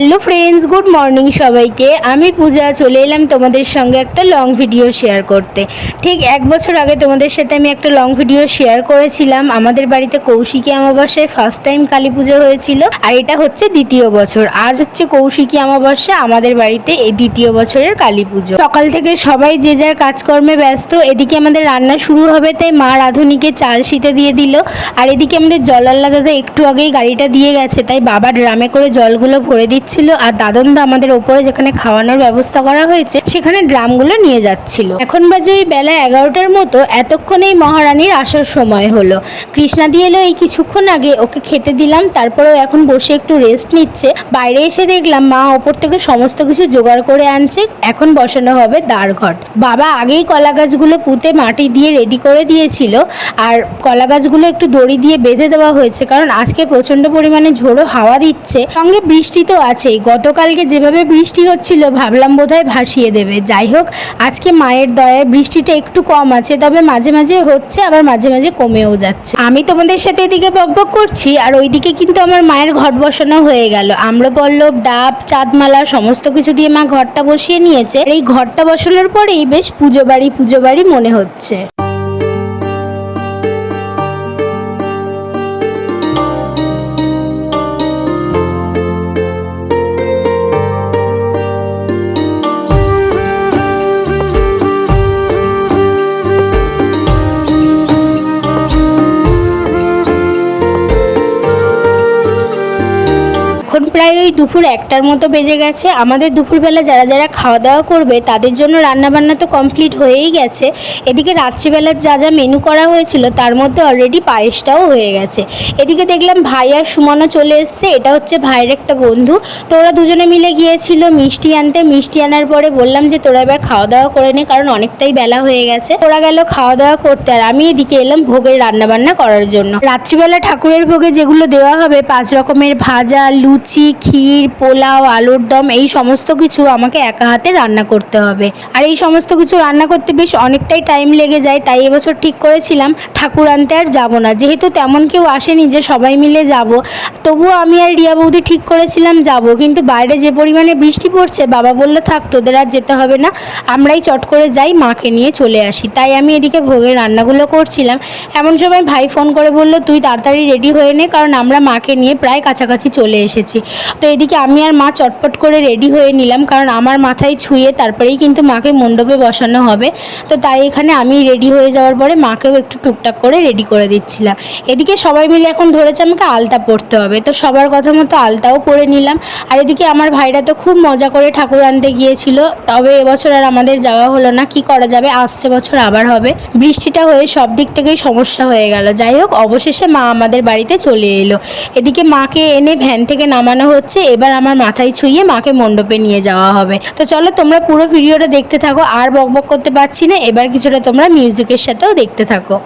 Hello friends good morning সবাইকে। আমি পূজা, চলে এলাম তোমাদের সঙ্গে একটা লং ভিডিও শেয়ার করতে। ঠিক এক বছর আগে তোমাদের সাথে আমি একটা লং ভিডিও শেয়ার করেছিলাম। আমাদের বাড়িতে কৌশিকী অমাবস্যায় ফার্স্ট টাইম কালী পুজো হয়েছিল আর এটা হচ্ছে দ্বিতীয় বছর। আজ হচ্ছে কৌশিকী অমাবস্যা, আমাদের বাড়িতে এই দ্বিতীয় বছরের কালী পুজো। সকাল থেকে সবাই যে যার কাজকর্মে ব্যস্ত, এদিকে আমাদের রান্না শুরু হবে তাই মা রাধুনিকে চাল শীতে দিয়ে দিল। আর এদিকে আমাদের জল আল্লাহ দাদা একটু আগেই গাড়িটা দিয়ে গেছে, তাই বাবা ড্রামে করে জলগুলো ভরে দিচ্ছিল আর দাদনদা আমাদের ওপরে যেখানে খাওয়ানোর ব্যবস্থা করা হয়েছে, সেখানে ড্রামগুলো নিয়ে যাচ্ছিল। এখন বাজে ওই বেলা এগারোটার মতো এতক্ষণেই মহারানীর আসার সময় হলো। কৃষ্ণা দিয়ে এলো এই কিছুক্ষণ আগে, ওকে খেতে দিলাম তারপরেও এখন বসে একটু রেস্ট নিচ্ছে। বাইরে এসে দেখলাম মা ওপর থেকে সমস্ত কিছু জোগাড় করে আনছে, এখন বসানো হবে দাঁড় ঘট বাবা আগেই কলা গাছগুলো পুঁতে মাটি দিয়ে রেডি করে দিয়েছিল, আর কলা গাছগুলো একটু দড়ি দিয়ে বেঁধে দেওয়া হয়েছে, কারণ আজকে প্রচণ্ড পরিমাণে ঝোড়ো হাওয়া দিচ্ছে। সঙ্গে বৃষ্টি তো আছেই। গতকালকে যেভাবে বৃষ্টি হচ্ছিল, ভাবলাম বোধহয় ভাসিয়ে দেবে। যাই হোক, আজকে মায়ের দয়ায় বৃষ্টিটা একটু কম আছে, তবে মাঝে মাঝে হচ্ছে, আবার মাঝে মাঝে কমেও যাচ্ছে। আমি তোমাদের সাথে এদিকে বকবক করছি, আর ওইদিকে কিন্তু আমার মায়ের ঘট বসানো হয়ে গেল। আমরা আম্রপল্লব, ডাব, চাঁদমালা, সমস্ত কিছু দিয়ে মা ঘরটা বসিয়ে নিয়েছে। এই ঘরটা বসানোর পরেই বেশ পুজো বাড়ি পুজো বাড়ি মনে হচ্ছে। দুপুর একটার মতো বেজে গেছে। আমাদের দুপুরবেলা যারা যারা খাওয়া দাওয়া করবে, তাদের জন্য রান্নাবান্না তো কমপ্লিট হয়েই গেছে। এদিকে রাত্রিবেলার যা যা মেনু করা হয়েছিল, তার মধ্যে অলরেডি পায়েসটাও হয়ে গেছে। এদিকে দেখলাম ভাই আর সুমনও চলে এসছে। এটা হচ্ছে ভাইয়ের একটা বন্ধু। তো ওরা দুজনে মিলে গিয়েছিল মিষ্টি আনতে। মিষ্টি আনার পরে বললাম যে, তোরা এবার খাওয়া দাওয়া করে নে, কারণ অনেকটাই বেলা হয়ে গেছে। ওরা গেল খাওয়া দাওয়া করতে, আর আমি এদিকে এলাম ভোগের রান্নাবান্না করার জন্য। রাত্রিবেলা ঠাকুরের ভোগে যেগুলো দেওয়া হবে, পাঁচ রকমের ভাজা, লুচি, ক্ষীর পোলাও, আলুর দম, এই সমস্ত কিছু আমাকে একা হাতে রান্না করতে হবে। আর এই সমস্ত কিছু রান্না করতে বেশ অনেকটাই টাইম লেগে যায়, তাই এবছর ঠিক করেছিলাম ঠাকুর আনতে আর যাব না। যেহেতু তেমন কেউ আসেনি যে সবাই মিলে যাব, তবুও আমি আর রিয়া বৌদি ঠিক করেছিলাম যাব। কিন্তু বাইরে যে পরিমাণে বৃষ্টি পড়ছে, বাবা বলল, থাক, তোদের আর যেতে হবে না, আমরাই চট করে যাই, মাকে নিয়ে চলে আসি। তাই আমি এদিকে ভোগের রান্নাগুলো করছিলাম। এমন সময় ভাই ফোন করে বলল, তুই তাড়াতাড়ি রেডি হয়ে নে, কারণ আমরা মাকে নিয়ে প্রায় কাছাকাছি চলে এসেছি। তো এদিকে আমি আর মা চটপট করে রেডি হয়ে নিলাম, কারণ আমার মাথায় ছুঁয়ে তারপরেই কিন্তু মাকে মণ্ডপে বসানো হবে। তো তাই এখানে আমি রেডি হয়ে যাওয়ার পরে মাকেও একটু টুকটাক করে রেডি করে দিচ্ছিলাম। এদিকে সবাই মিলে এখন ধরেছে আমাকে আলতা পরতে হবে, তো সবার কথা মতো আলতাও পরে নিলাম। আর এদিকে আমার ভাইরা তো খুব মজা করে ঠাকুর আনতে গিয়েছিল, তবে এবছর আর আমাদের যাওয়া হলো না, কি করা যাবে? আসছে বছর, আবার হবে। বৃষ্টিটা হয়ে সব দিক থেকেই সমস্যা হয়ে গেল। যাই হোক, অবশেষে মা আমাদের বাড়িতে চলে এলো। এদিকে মাকে এনে ভ্যান থেকে নামানো হচ্ছে। এবার আমার মাথায় ছুঁয়ে মাকে মণ্ডপে নিয়ে যাওয়া হবে। তো চলো তোমরা পুরো ভিডিওটা দেখতে থাকো, আর বকবক করতে পারছি না, এবার কিছুটা তোমরা মিউজিকের সাথেও দেখতে থাকো।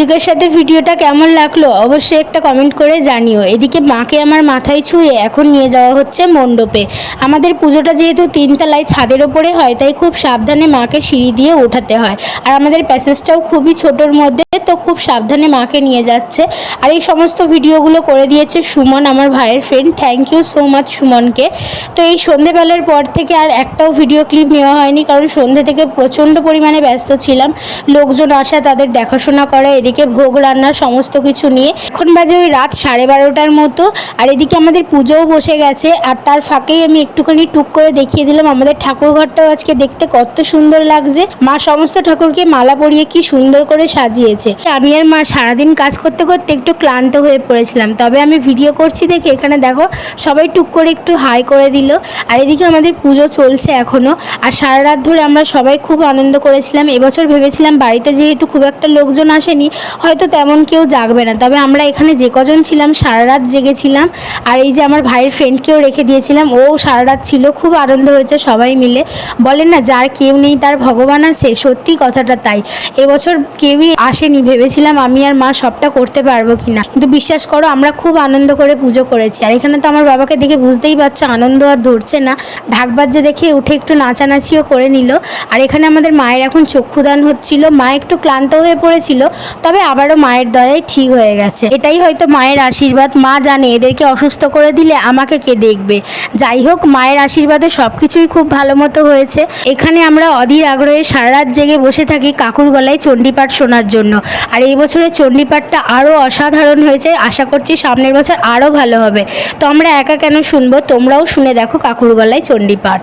মিউজিকের সাথে ভিডিওটা কেমন লাগল অবশ্যই একটা কমেন্ট করে জানিও। এদিকে মাকে আমার মাথায় ছুঁয়ে এখন নিয়ে যাওয়া হচ্ছে মণ্ডপে। আমাদের পুজোটা যেহেতু তিনতলায় ছাদের ওপরে হয়, তাই খুব সাবধানে মাকে সিঁড়ি দিয়ে ওঠাতে হয়। আর আমাদের প্যাসেজটাও খুবই ছোটোর মধ্যে, তো খুব সাবধানে মাকে নিয়ে যাচ্ছে। আর এই সমস্ত ভিডিওগুলো করে দিয়েছে সুমন, আমার ভাইয়ের friend thank you so much সুমনকে। তো এই সন্ধেবেলার পর থেকে আর একটাও ভিডিও ক্লিপ নেওয়া হয়নি, কারণ সন্ধে থেকে প্রচণ্ড পরিমাণে ব্যস্ত ছিলাম। লোকজন আসা, তাদের দেখাশোনা করা, এদিকে ভোগ রান্না সমস্ত কিছু নিয়ে এখন বাজে ওই রাত সাড়ে বারোটার মতো, আর এদিকে আমাদের পুজোও বসে গেছে, আর তার ফাঁকেই আমি একটুখানি টুক করে দেখিয়ে দিলাম, আমাদের ঠাকুর ঘরটাও আজকে দেখতে কত সুন্দর লাগছে। মা সমস্ত ঠাকুরকে মালা পরিয়ে কি সুন্দর করে সাজিয়েছে। আমি আর মা সারাদিন কাজ করতে করতে একটু ক্লান্ত হয়ে পড়েছিলাম, তবে আমি ভিডিও করছি দেখে এখানে দেখো, সবাই টুক করে একটু হাই করে দিল, আর এদিকে আমাদের পুজো চলছে এখনও আর সারা রাত ধরে আমরা সবাই খুব আনন্দ করেছিলাম। এবছর ভেবেছিলাম বাড়িতে যেহেতু খুব একটা লোকজন আসেনি হয়তো তেমন কেউ জাগবে না। তবে আমরা এখানে যে কজন ছিলাম, সারা রাত জেগেছিলাম আর এই যে আমার ভাইয়ের ফ্রেন্ডকেও রেখে দিয়েছিলাম, ও সারা রাত ছিল, খুব আনন্দ হয়েছে সবাই মিলে। বলেন না, যার কেউ নেই, তার ভগবান আছে, সত্যি কথাটা তাই। এবছর কেউই আসেনি, ভেবেছিলাম আমি আর মা সবটা করতে পারব কিনা। কিন্তু বিশ্বাস করো, আমরা খুব আনন্দ করে পুজো করেছি। আর এখানে তো আমার বাবাকে দেখে বুঝতেই পারছ, আনন্দ আর ধরছে না। ঢাক বাজছে দেখে উঠে একটু নাচানাচিও করে নিল। আর এখানে আমাদের মায়ের এখন চক্ষুদান হচ্ছিল। মা একটু ক্লান্ত হয়ে পড়েছিল তবে আবারও মায়ের দয়ায় ঠিক হয়ে গেছে। এটাই হয়তো মায়ের আশীর্বাদ। মা জানে এদেরকে অসুস্থ করে দিলে আমাকে কে দেখবে? যাই হোক, মায়ের আশীর্বাদে সব কিছুই খুব ভালো মতো হয়েছে। এখানে আমরা অধীর আগ্রহে সারা রাত জেগে বসে থাকি কাকুর গলায় চণ্ডীপাঠ শোনার জন্য। আর এই বছরের চণ্ডীপাঠটা আরও অসাধারণ হয়েছে। আশা করছি সামনের বছর আরও ভালো হবে। তো আমরা একা কেন শুনব? তোমরাও শুনে দেখো কাকুর গলায় চণ্ডীপাঠ।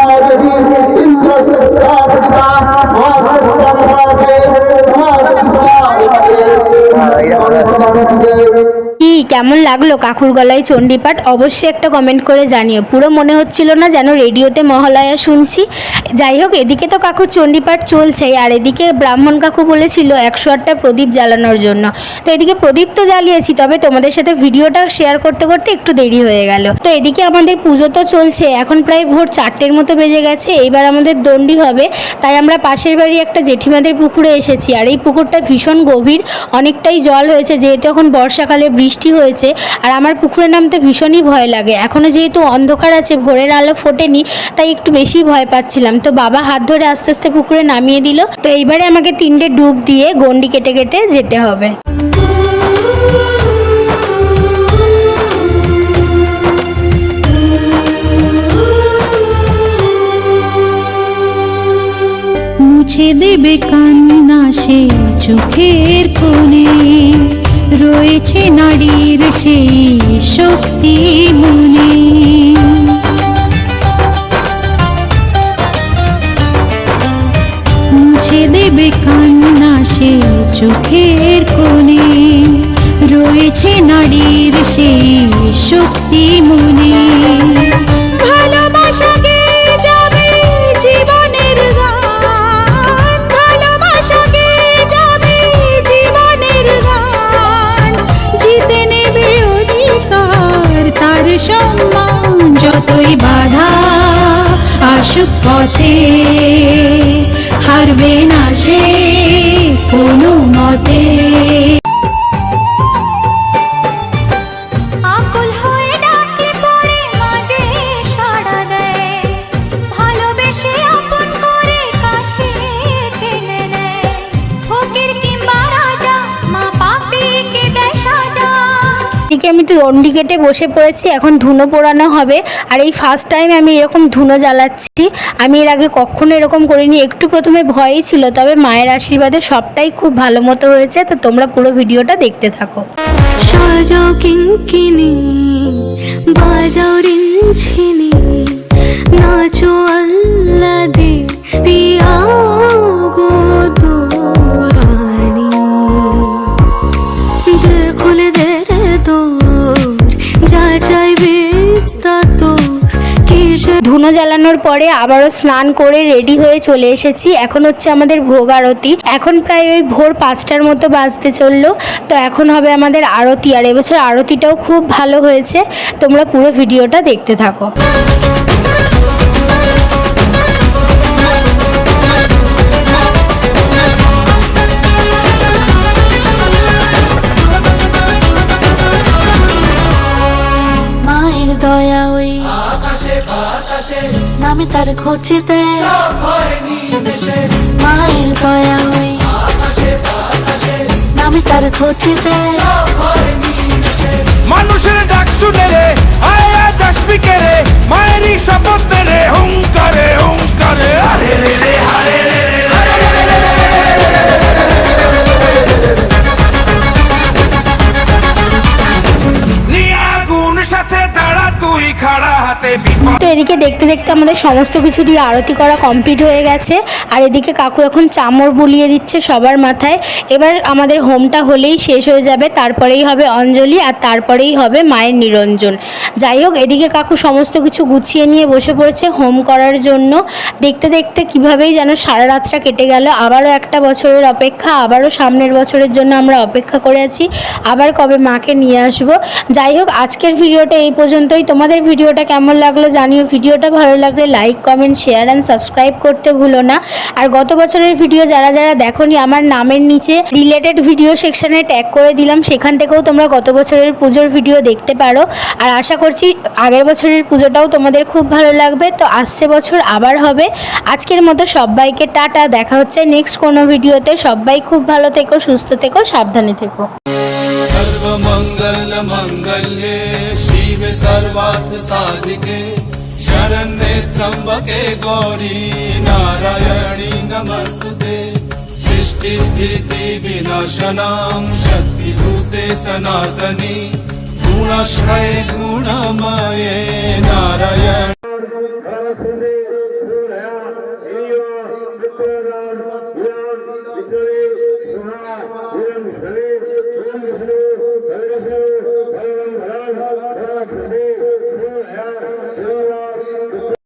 কেমন লাগল কাকুর গলায় চণ্ডীপাঠ অবশ্যই একটা কমেন্ট করে জানিও। পুরো মনে হচ্ছিল না যেন রেডিওতে মহালয়া শুনছি। যাই হোক, এদিকে তো কাকুর চণ্ডীপাঠ চলছেই, আর এদিকে ব্রাহ্মণ কাকু বলেছিল একশো আটটা প্রদীপ জ্বালানোর জন্য। তো এদিকে প্রদীপ তো জ্বালিয়েছি, তবে তোমাদের সাথে ভিডিওটা শেয়ার করতে করতে একটু দেরি হয়ে গেল। তো এদিকে আমাদের পুজো তো চলছে, এখন প্রায় ভোর চারটের মতো বেজে গেছে, এইবার আমাদের দণ্ডি হবে। তাই আমরা পাশের বাড়ি একটা জেঠিমাদের পুকুরে এসেছি, আর এই পুকুরটা ভীষণ গভীর, অনেকটাই জল হয়েছে, যেহেতু এখন বর্ষাকালে বৃষ্টি হয়েছে। আর আমার পুকুরে নামতে ভীষণই ভয় লাগে। এখনও যেহেতু অন্ধকার আছে, ভোরের আলো ফোটেনি, তাই একটু বেশি ভয় পাচ্ছিলাম। তো বাবা হাত ধরে আস্তে আস্তে পুকুরে নামিয়ে দিল। তো এইবারে আমাকে তিনটে ডুব দিয়ে গন্ডি কেটে কেটে যেতে হবে। মুছে দেবে কান্না সে চোখের কোণে। রয়েছে নারীর সেই শক্তি মনে। মুছে দেবে কান্না সে চোখের কোণে। রয়েছে নারীর সেই শক্তি মনে। যতই বাধা আসুক পথে হারবে না সে কোনো আমি কেটে বসে পড়েছি, এখন ধুনো পোড়ানো হবে। আর এই ফার্স্ট টাইম আমি এরকম ধুনো জ্বালাচ্ছি। আমি এর আগে কখনো এরকম করিনি, একটু প্রথমে ভয়ই ছিল, তবে মায়ের আশীর্বাদে সবটাই খুব ভালো মতো হয়েছে, তো তোমরা পুরো ভিডিওটা দেখতে থাকো। নাচো জ্বালানোর পরে আবারও স্নান করে রেডি হয়ে চলে এসেছি। এখন হচ্ছে আমাদের ভোগ আরতি। এখন প্রায় ওই ভোর পাঁচটার মতো বাজতে চলল। তো এখন হবে আমাদের আরতি। আর এবছর আরতিটাও খুব ভালো হয়েছে। তোমরা পুরো ভিডিওটা দেখতে থাকো। নামে তার খোঁজেতে। মায়ের দয়া হই নামে তার খোঁজেতে। মানুষের ডাক শুনে রে, আয়া আয় কে রে, মায়েরই দেখতে দেখতে আমাদের সমস্ত কিছু দিয়ে আরতি করা কমপ্লিট হয়ে গেছে। আর এদিকে কাকু এখন চামড় বুলিয়ে দিচ্ছে সবার মাথায়। এবার আমাদের হোমটা হলেই শেষ হয়ে যাবে, তারপরেই হবে অঞ্জলি আর তারপরেই হবে মায়ের নিরঞ্জন। যাই হোক, এদিকে কাকু সমস্ত কিছু গুছিয়ে নিয়ে বসে পড়েছে হোম করার জন্য। দেখতে দেখতে কিভাবেই যেন সারা রাতটা কেটে গেল। আবারও একটা বছরের অপেক্ষা, আবারও সামনের বছরের জন্য আমরা অপেক্ষা করে আছি। আবার কবে মাকে নিয়ে আসব। যাই হোক, আজকের ভিডিওটা এই পর্যন্তই। তোমাদের ভিডিওটা কেমন লাগল জানিও। ভিডিওটা ভালো লাগলে like comment share and subscribe করতে ভুলো না আর গত বছরের ভিডিও যারা যারা দেখোনি আমার নামের নিচে রিলেটেড ভিডিও সেকশনে ট্যাগ করে দিলাম সেখান থেকেও তোমরা গত বছরের পুজোর ভিডিও দেখতে পারো আর আশা করছি আগের বছরের পুজোটাও তোমাদের খুব ভালো লাগবে তো আসছে বছর আবার হবে আজকের মতো সবাইকে টাটা দেখা হচ্ছে নেক্সট কোনো ভিডিওতে সবাই খুব ভালো থেকো সুস্থ থেকো সাবধানে থেকো सर्वमङ्गल मङ्गल्ये शिवे सर्वार्थ साधिके शरण्ये त्र्यम्बके गौरी नारायणी नमस्तुते। सृष्टिस्थिति विनाशनां शक्तिभूते सनातनी। गुणाश्रये गुणमये नारायण